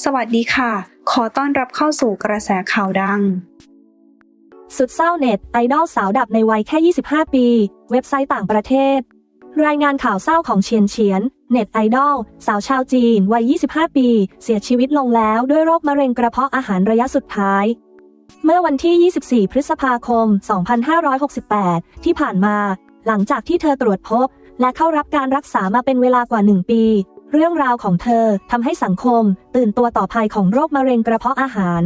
สวัสดีค่ะ ขอต้อนรับเข้าสู่กระแสข่าวดัง สุดเศร้าเน็ตไอดอลสาวดับในวัยแค่ 25 ปี เว็บไซต์ต่างประเทศ รายงานข่าวเศร้าของเฉียนเฉียน เน็ตไอดอลสาวชาวจีน วัย 25 ปี เสียชีวิตลงแล้วด้วยโรคมะเร็งกระเพาะอาหารระยะสุดท้าย เมื่อวันที่ 24 พฤษภาคม 2568 ที่ผ่านมา หลังจากที่เธอตรวจพบ และเข้ารับการรักษามาเป็นเวลากว่า 1 ปี เรื่องราวของเธอทำให้สังคม ตื่นตัวต่อภัยของโรคมะเร็งกระเพาะอาหาร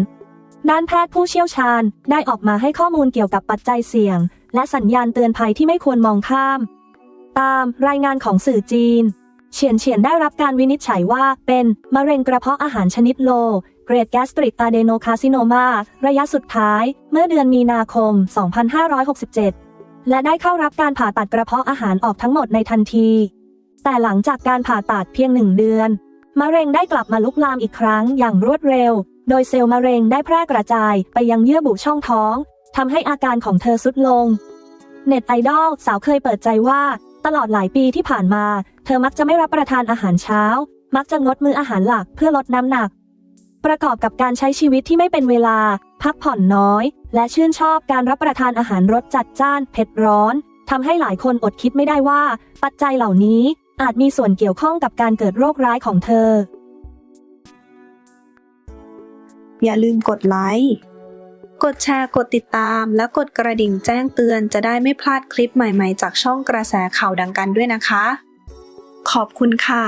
ด้านแพทย์ผู้เชี่ยวชาญได้ออกมาให้ข้อมูลเกี่ยวกับปัจจัยเสี่ยง และสัญญาณเตือนภัยที่ไม่ควรมองข้าม ตามรายงานของสื่อจีน เฉียนเฉียนได้รับการวินิจฉัยว่าเป็นมะเร็งกระเพาะอาหารชนิดโลเกรดแกสตริกอะเดโนคาซิโนมา ระยะสุดท้าย เมื่อเดือนมีนาคม 2567 และได้เข้ารับการผ่าตัดกระเพาะอาหารออกทั้งหมดในทันที แต่หลังจากการผ่าตัดเพียงหนึ่งเดือน มะเร็งได้กลับมาลุกลามอีกครั้งอย่างรวดเร็ว โดยเซลล์มะเร็งได้แพร่กระจายไปยังเยื่อบุช่องท้องทำให้อาการของเธอสุดลง เน็ตไอดอลสาวเคยเปิดใจว่า ตลอดหลายปีที่ผ่านมา เธอมักจะไม่รับประทานอาหารเช้า มักจะงดมื้ออาหารหลักเพื่อลดน้ำหนัก ประกอบกับการใช้ชีวิตที่ไม่เป็นเวลา พักผ่อนน้อย และชื่นชอบการรับประทานอาหารรสจัดจ้าน เผ็ดร้อนทำให้หลายคนอดคิดไม่ได้ว่า ปัจจัยเหล่านี้ อาจมีส่วนเกี่ยวข้องกับการเกิดโรคร้ายของเธอ อย่าลืมกดไลค์ กดแชร์ กดติดตาม และกดกระดิ่งแจ้งเตือนจะได้ไม่พลาดคลิปใหม่ๆ จากช่องกระแสข่าวดังกันด้วยนะคะ ขอบคุณค่ะ